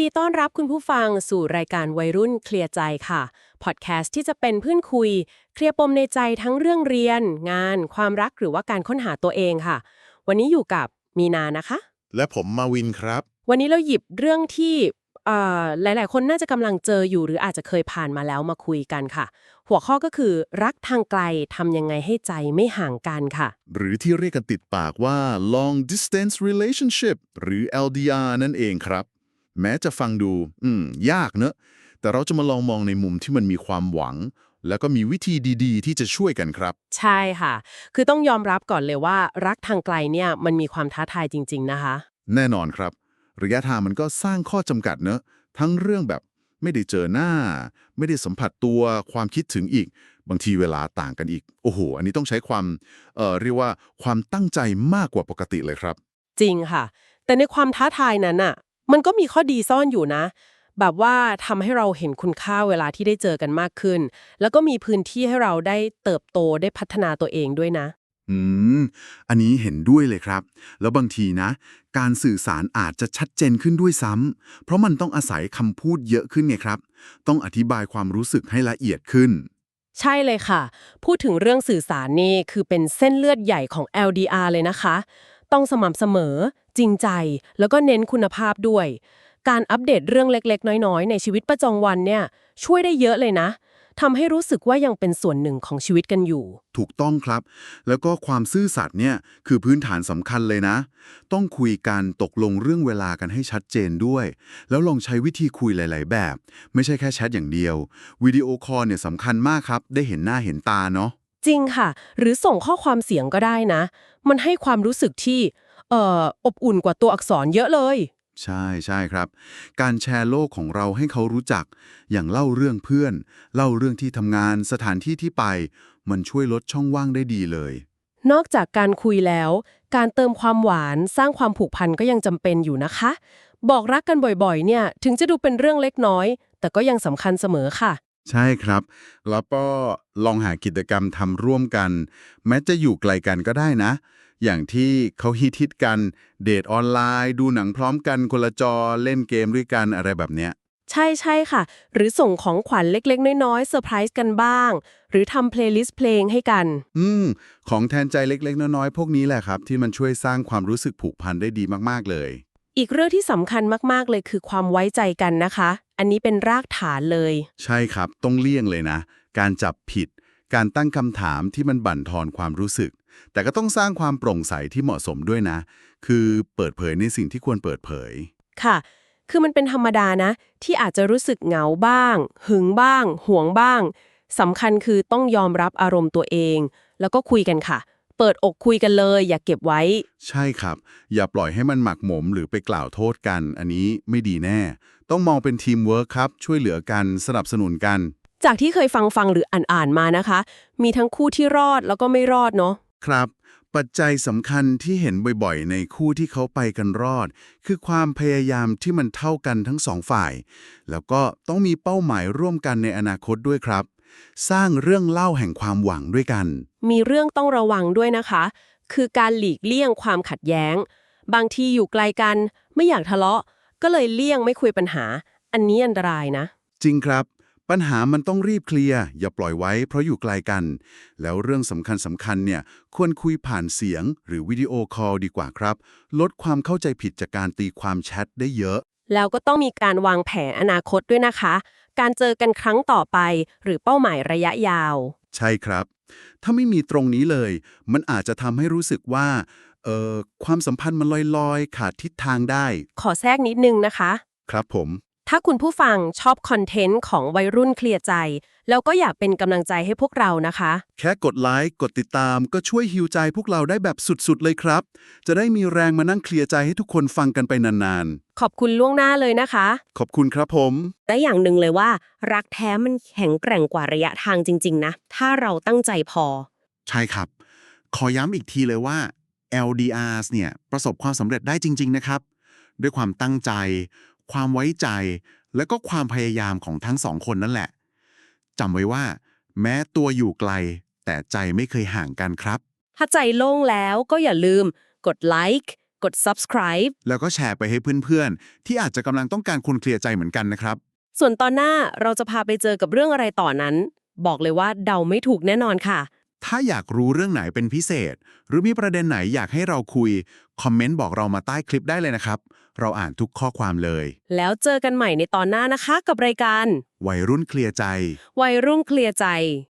ดีต้อนรับคุณผู้ฟังสู่รายการวัยรุ่นเคลียร์ใจค่ะพอดแคสต์ที่จะเป็นเพื่อนคุย เคลียร์ปมในใจทั้งเรื่องเรียน งาน ความรักหรือว่าการค้นหาตัวเองค่ะ วันนี้อยู่กับมีนานะคะ และผมมาวินครับ วันนี้เราหยิบเรื่องที่เอ่อหลาย ๆ คนน่าจะกำลังเจออยู่หรืออาจจะเคยผ่านมาแล้วมาคุยกันค่ะ หัวข้อก็คือรักทางไกลทำยังไงให้ใจไม่ห่างกันค่ะ หรือที่เรียกกันติดปากว่า long distance relationship หรือ LDR นั่นเองครับ แม้จะฟังดู อืม ยากเนอะ แต่เราจะมาลองมองในมุมที่มันมีความหวัง แล้วก็มีวิธีดีๆ ที่จะช่วยกันครับ ใช่ค่ะ คือต้องยอมรับก่อนเลยว่า รักทางไกลเนี่ยมันมีความท้าทายจริง ๆ นะคะ แน่นอนครับ ระยะทางมันก็สร้างข้อจำกัดเนอะทั้งเรื่องแบบไม่ได้เจอหน้า ไม่ได้สัมผัสตัวความคิดถึงอีก บางทีเวลาต่างกันอีก โอ้โห อันนี้ต้องใช้ความเอ่อเรียกว่าความตั้งใจมากกว่าปกติเลยครับ จริงค่ะ แต่ในความท้าทายนั้นน่ะ มันก็มีข้อดีซ่อนอยู่นะ แบบว่าทำให้เราเห็นคุณค่าเวลาที่ได้เจอกันมากขึ้น แล้วก็มีพื้นที่ให้เราได้เติบโตได้พัฒนาตัวเองด้วยนะ อืม อันนี้เห็นด้วยเลยครับ แล้วบางทีนะ การสื่อสารอาจจะชัดเจนขึ้นด้วยซ้ำเพราะมันต้องอาศัยคำพูดเยอะขึ้นไงครับ ต้องอธิบายความรู้สึกให้ละเอียดขึ้นใช่เลยค่ะ พูดถึงเรื่องสื่อสารนี่คือเป็นเส้นเลือดใหญ่ของ LDR เลยนะคะ ต้องสม่ำเสมอ จริงใจ แล้วก็เน้นคุณภาพด้วย การอัปเดตเรื่องเล็กๆ น้อยๆ ในชีวิตประจำวันเนี่ยช่วยได้เยอะเลยนะทำให้รู้สึกว่ายังเป็นส่วนหนึ่งของชีวิตกันอยู่ ถูกต้องครับ แล้วก็ความซื่อสัตย์เนี่ยคือพื้นฐานสำคัญเลยนะ ต้องคุยกันตกลงเรื่องเวลากันให้ชัดเจนด้วย แล้วลองใช้วิธีคุยหลาย ๆ แบบ ไม่ใช่แค่แชทอย่างเดียววิดีโอคอลเนี่ยสำคัญมากครับ ได้เห็นหน้าเห็นตาเนาะจริงค่ะ หรือส่งข้อความเสียงก็ได้นะ มันให้ความรู้สึกที่เอ่ออบอุ่นกว่าตัวอักษรเยอะเลย ใช่ใช่ครับ การแชร์โลกของเราให้เขารู้จัก อย่างเล่าเรื่องเพื่อน เล่าเรื่องที่ทำงานสถานที่ที่ไป มันช่วยลดช่องว่างได้ดีเลย นอกจากการคุยแล้ว การเติมความหวานสร้างความผูกพันก็ยังจำเป็นอยู่นะคะ บอกรักกันบ่อยๆ เนี่ย ถึงจะดูเป็นเรื่องเล็กน้อย แต่ก็ยังสำคัญเสมอค่ะ ใช่ครับ แล้วก็ลองหากิจกรรมทำร่วมกัน แม้จะอยู่ไกลกันก็ได้นะ อย่างที่เขาฮิตฮิตๆกัน เดทออนไลน์ ดูหนังพร้อมกันคนละจอเล่นเกมด้วยกันอะไรแบบเนี้ย ใช่ใช่ค่ะ หรือส่งของขวัญเล็กๆ น้อยๆเซอร์ไพรส์กันบ้าง หรือทำเพลย์ลิสต์เพลงให้กัน อืม ของแทนใจเล็กๆ น้อยๆ พวกนี้แหละครับ ที่มันช่วยสร้างความรู้สึกผูกพันได้ดีมากๆเลย อีกเรื่องที่สำคัญมากๆเลยคือความไว้ใจกันนะคะ อันนี้เป็นรากฐานเลย ใช่ครับ ต้องเลี่ยงเลยนะ การจับผิด การตั้งคำถามที่มันบั่นทอนความรู้สึก แต่ก็ต้องสร้างความโปร่งใสที่เหมาะสมด้วยนะ คือเปิดเผยในสิ่งที่ควรเปิดเผย ค่ะ คือมันเป็นธรรมดานะ ที่อาจจะรู้สึกเหงาบ้าง หึงบ้าง ห่วงบ้างสำคัญคือต้องยอมรับอารมณ์ตัวเอง แล้วก็คุยกันค่ะ เปิดอกคุยกันเลย อย่าเก็บไว้ ใช่ครับ อย่าปล่อยให้มันหมักหมมหรือไปกล่าวโทษกัน อันนี้ไม่ดีแน่ ต้องมองเป็นทีมเวิร์คครับ ช่วยเหลือกันสนับสนุนกัน จากที่เคยฟังฟังหรืออ่านอ่านมานะคะ มีทั้งคู่ที่รอดแล้วก็ไม่รอดเนาะครับ ปัจจัยสำคัญที่เห็นบ่อยๆ ในคู่ที่เขาไปกันรอด คือความพยายามที่มันเท่ากันทั้งสองฝ่าย แล้วก็ต้องมีเป้าหมายร่วมกันในอนาคตด้วยครับ สร้างเรื่องเล่าแห่งความหวังด้วยกัน มีเรื่องต้องระวังด้วยนะคะ คือการหลีกเลี่ยงความขัดแย้ง บางทีอยู่ไกลกัน ไม่อยากทะเลาะ ก็เลยเลี่ยงไม่คุยปัญหา อันนี้อันตรายนะ จริงครับ ปัญหามันต้องรีบเคลียร์อย่าปล่อยไว้เพราะอยู่ไกลกัน แล้วเรื่องสำคัญสำคัญๆเนี่ยควรคุยผ่านเสียง หรือวิดีโอคอลดีกว่าครับ ลดความเข้าใจผิดจากการตีความแชทได้เยอะ แล้วก็ต้องมีการวางแผนอนาคตด้วยนะคะ การเจอกันครั้งต่อไป หรือเป้าหมายระยะยาว ใช่ครับ ถ้าไม่มีตรงนี้เลย มันอาจจะทำให้รู้สึกว่าเอ่อความสัมพันธ์มันลอยๆ ขาดทิศทางได้ ขอแทรกนิดนึงนะคะ ครับผม ถ้าคุณผู้ฟังชอบคอนเทนต์ของวัยรุ่นเคลียร์ใจ แล้วก็อยากเป็นกำลังใจให้พวกเรานะคะ แค่กดไลค์กดติดตามก็ช่วยฮิวใจพวกเราได้แบบสุดๆเลยครับ จะได้มีแรงมานั่งเคลียร์ใจให้ทุกคนฟังกันไปนานขอบคุณล่วงหน้าเลยนะคะๆขอบคุณครับผม และอย่างหนึ่งเลยว่า รักแท้มันแข็งแกร่งกว่าระยะทางจริง ๆ นะ ถ้าเราตั้งใจพอ ใช่ครับ ขอย้ำอีกทีเลยว่า LDRs เนี่ยประสบความสำเร็จได้จริง ๆ นะครับ ด้วยความตั้งใจ ความไว้ใจ และก็ความพยายามของทั้งสองคนนั่นแหละจำไว้ว่า แม้ตัวอยู่ไกล แต่ใจไม่เคยห่างกันครับ ถ้าใจโล่งแล้วก็อย่าลืม กดไลค์กด subscribe แล้วก็แชร์ไปให้เพื่อนๆ ที่อาจจะกำลังต้องการคนเคลียร์ใจเหมือนกันนะครับ ส่วนตอนหน้าเราจะพาไปเจอกับเรื่องอะไรต่อนั้น บอกเลยว่าเดาไม่ถูกแน่นอนค่ะ ถ้าอยากรู้เรื่องไหนเป็นพิเศษ หรือมีประเด็นไหนอยากให้เราคุย คอมเมนต์บอกเรามาใต้คลิปได้เลยนะครับ เราอ่านทุกข้อความเลย แล้วเจอกันใหม่ในตอนหน้านะคะกับรายการ วัยรุ่นเคลียร์ใจ วัยรุ่นเคลียร์ใจ